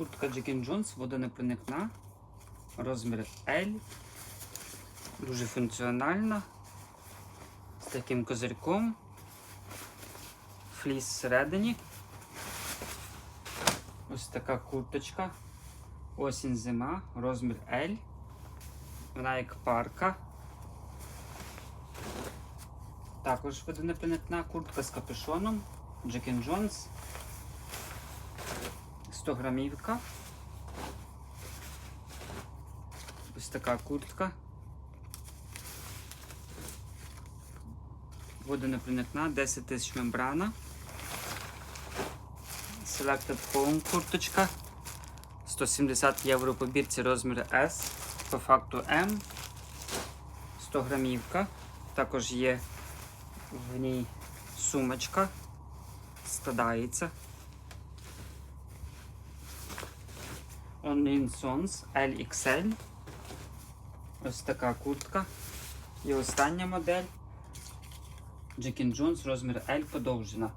куртка Jack Jones, водонепроникна, розмір L. Дуже функціональна. З таким козирьком. Фліс всередині. Ось така курточка. Осінь зима, розмір L. Вона як парка. Також водонепроникна куртка з капюшоном. Jack Jones. 100 грамівка. Ось така куртка. Водонепроникна, 10 тисяч мембрана. Selected Home курточка. 170 євро по бірці розмір S. По факту М. 100 грамівка. Також є в ній сумочка. Складається. Only Sons LXL. Ось така куртка. І остання модель. Джекін Jones розмір L подовжена.